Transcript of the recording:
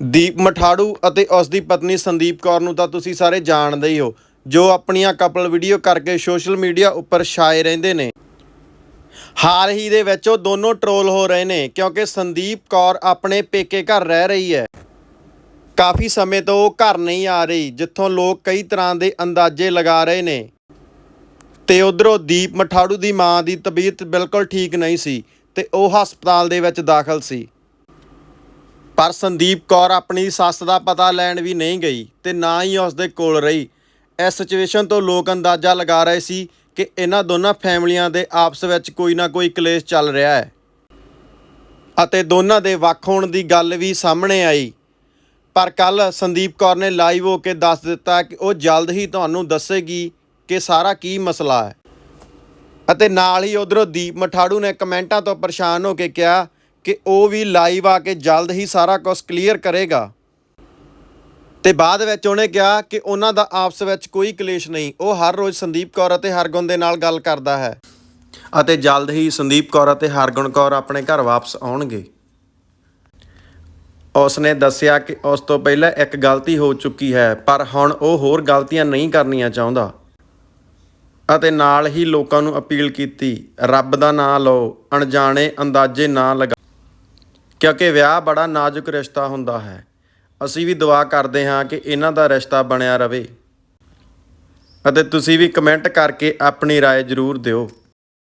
ਦੀਪ ਮਠਾੜੂ ਅਤੇ ਉਸ ਦੀ ਪਤਨੀ ਸੰਦੀਪ ਕੌਰ ਨੂੰ ਤਾਂ ਤੁਸੀਂ ਸਾਰੇ ਜਾਣਦੇ ਹੀ ਹੋ, ਜੋ ਆਪਣੀਆਂ ਕਪਲ ਵੀਡੀਓ ਕਰਕੇ ਸੋਸ਼ਲ ਮੀਡੀਆ ਉੱਪਰ ਛਾਏ ਰਹਿੰਦੇ ਨੇ। ਹਾਲ ਹੀ ਦੇ ਵਿੱਚ ਉਹ ਦੋਨੋਂ ਟਰੋਲ ਹੋ ਰਹੇ ਨੇ, ਕਿਉਂਕਿ ਸੰਦੀਪ ਕੌਰ ਆਪਣੇ ਪੇਕੇ ਘਰ ਰਹਿ ਰਹੀ ਹੈ। ਕਾਫੀ ਸਮੇਂ ਤੋਂ ਉਹ ਘਰ ਨਹੀਂ ਆ ਰਹੀ, ਜਿੱਥੋਂ ਲੋਕ ਕਈ ਤਰ੍ਹਾਂ ਦੇ ਅੰਦਾਜ਼ੇ ਲਗਾ ਰਹੇ ਨੇ। ਤੇ ਉਧਰੋਂ ਦੀਪ ਮਠਾੜੂ ਦੀ ਮਾਂ ਦੀ ਤਬੀਅਤ ਬਿਲਕੁਲ ਠੀਕ ਨਹੀਂ ਸੀ, ਤੇ ਉਹ ਹਸਪਤਾਲ ਦੇ ਵਿੱਚ ਦਾਖਲ ਸੀ। ਪਰ ਸੰਦੀਪ ਕੌਰ ਆਪਣੀ ਸੱਸ ਦਾ ਪਤਾ ਲੈਣ ਵੀ ਨਹੀਂ ਗਈ ਤੇ ਨਾ ਹੀ ਉਸ ਦੇ ਕੋਲ ਰਹੀ। ਇਸ ਸਿਚੁਏਸ਼ਨ ਤੋਂ ਲੋਕ ਅੰਦਾਜ਼ਾ ਲਗਾ ਰਹੇ ਸੀ ਕਿ ਇਹਨਾਂ ਦੋਨਾਂ ਫੈਮਲੀਆਂ ਦੇ ਆਪਸ ਵਿੱਚ ਕੋਈ ਨਾ ਕੋਈ ਕਲੇਸ਼ ਚੱਲ ਰਿਹਾ ਹੈ। ਅਤੇ ਦੋਨਾਂ ਦੇ ਵੱਖ ਹੋਣ ਦੀ ਗੱਲ ਵੀ ਸਾਹਮਣੇ ਆਈ। ਪਰ ਕੱਲ ਸੰਦੀਪ ਕੌਰ ਨੇ ਲਾਈਵ ਹੋ ਕੇ ਦੱਸ ਦਿੱਤਾ ਕਿ ਉਹ ਜਲਦ ਹੀ ਤੁਹਾਨੂੰ ਦੱਸੇਗੀ ਕਿ ਸਾਰਾ ਕੀ ਮਸਲਾ ਹੈ। ਅਤੇ ਨਾਲ ਹੀ ਉਧਰੋਂ ਦੀਪ ਮਠਾੜੂ ਨੇ ਕਮੈਂਟਾਂ ਤੋਂ ਪਰੇਸ਼ਾਨ ਹੋ ਕੇ ਕਿਹਾ ਕਿ ਉਹ ਵੀ ਲਾਈਵ ਆ ਕੇ ਜਲਦ ਹੀ ਸਾਰਾ ਕੁਝ ਕਲੀਅਰ ਕਰੇਗਾ। ਤੇ ਬਾਅਦ ਵਿੱਚ ਉਹਨੇ ਕਿਹਾ ਕਿ ਉਹਨਾਂ ਦਾ ਆਪਸ ਵਿੱਚ ਕੋਈ ਕਲੇਸ਼ ਨਹੀਂ, ਉਹ ਹਰ ਰੋਜ਼ ਸੰਦੀਪ ਕੌਰ ਅਤੇ ਹਰਗੁਣ ਦੇ ਨਾਲ ਗੱਲ ਕਰਦਾ ਹੈ। ਅਤੇ ਜਲਦ ਹੀ ਸੰਦੀਪ ਕੌਰ ਅਤੇ ਹਰਗੁਣ ਕੌਰ ਆਪਣੇ ਘਰ ਵਾਪਸ ਆਉਣਗੇ। ਉਸਨੇ ਦੱਸਿਆ ਕਿ ਉਸ ਤੋਂ ਪਹਿਲਾਂ ਇੱਕ ਗਲਤੀ ਹੋ ਚੁੱਕੀ ਹੈ, ਪਰ ਹੁਣ ਉਹ ਹੋਰ ਗਲਤੀਆਂ ਨਹੀਂ ਕਰਨੀਆਂ ਚਾਹੁੰਦਾ। ਅਤੇ ਨਾਲ ਹੀ ਲੋਕਾਂ ਨੂੰ ਅਪੀਲ ਕੀਤੀ, ਰੱਬ ਦਾ ਨਾਮ ਲਓ, ਅਣਜਾਣੇ ਅੰਦਾਜ਼ੇ ਨਾ ਲਗਾ ਕਿਉਂਕਿ ਵਿਆਹ ਬੜਾ ਨਾਜ਼ੁਕ ਰਿਸ਼ਤਾ ਹੁੰਦਾ ਹੈ ਅਸੀਂ ਵੀ ਦੁਆ ਕਰਦੇ ਹਾਂ ਕਿ ਇਹਨਾਂ ਦਾ ਰਿਸ਼ਤਾ ਬਣਿਆ ਰਵੇ ਅਤੇ ਤੁਸੀਂ ਵੀ ਕਮੈਂਟ ਕਰਕੇ ਆਪਣੀ رائے ਜ਼ਰੂਰ ਦਿਓ